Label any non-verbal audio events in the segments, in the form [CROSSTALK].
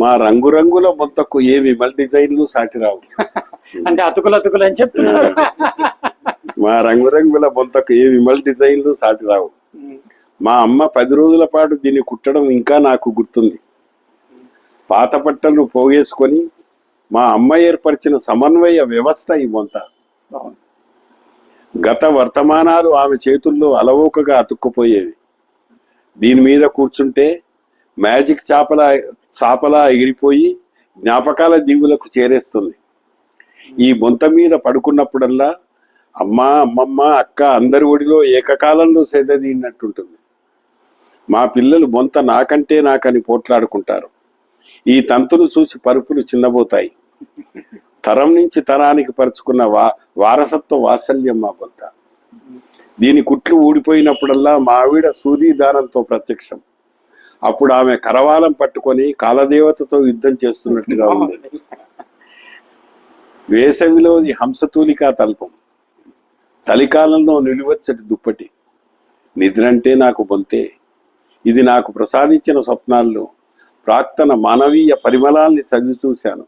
మా రంగురంగుల బొంతకు ఏ విమల్ డిజైన్లు సాటి రావు. [LAUGHS] అంటే అతుకులు అతుకులు అని చెప్తున్నారు. [LAUGHS] మా రంగురంగుల బొంతకు ఏ విమల్ డిజైన్లు సాటి రావు. మా అమ్మ పది రోజుల పాటు దీన్ని కుట్టడం ఇంకా నాకు గుర్తుంది. పాత పట్టలు పోగేసుకొని మా అమ్మ ఏర్పరిచిన సమన్వయ వ్యవస్థ ఈ బొంత. గత వర్తమానాలు ఆమె చేతుల్లో అలవోకగా అతుక్కుపోయేవి. దీని మీద కూర్చుంటే మ్యాజిక్ చేపల చాపలా ఎగిరిపోయి జ్ఞాపకాల దీవులకు చేరేస్తుంది. ఈ బొంత మీద పడుకున్నప్పుడల్లా అమ్మ అమ్మమ్మ అక్క అందరి ఒడిలో ఏకకాలంలో సెదదీనట్టుంటుంది మా పిల్లలు బొంత నాకంటే నాకని పోట్లాడుకుంటారు. ఈ తంతులు చూసి పరుపులు చిన్నబోతాయి. తరం నుంచి తరానికి పరుచుకున్న వా వారసత్వ వాత్సల్యం మా బొంత. దీని కుట్లు ఊడిపోయినప్పుడల్లా మా ఆవిడ సూదీదానంతో ప్రత్యక్షం. అప్పుడు ఆమె కరవాలం పట్టుకొని కాలదేవతతో యుద్ధం చేస్తున్నట్టుగా ఉంది. వేసవిలోని హంసతూలికా తల్పం. చలికాలంలో నిలువచ్చటి దుప్పటి. నిద్రంటే నాకు బొంతే. ఇది నాకు ప్రసాదించిన స్వప్నాల్లో ప్రాక్తన మానవీయ పరిమళాల్ని చదివి చూశాను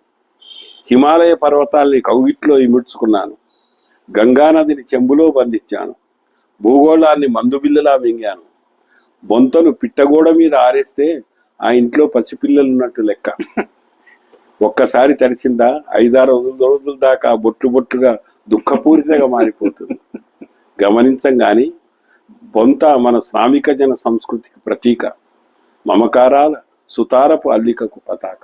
హిమాలయ పర్వతాల్ని కౌగిట్లో ఇముడ్చుకున్నాను. గంగానదిని చెంబులో బంధించాను. భూగోళాన్ని మందుబిల్లలా మింగాను. బొంతను పిట్టగోడ మీద ఆరేస్తే ఆ ఇంట్లో పసిపిల్లలు ఉన్నట్టు లెక్క. ఒక్కసారి తడిసిందా ఐదారు రోజుల దాకా బొట్టు బొట్టుగా దుఃఖపూరితగా మారిపోతుంది. గమనించం గాని బొంత మన శ్రామిక జన సంస్కృతికి ప్రతీక. మమకారాల సుతారపు అల్లికకు పతాక.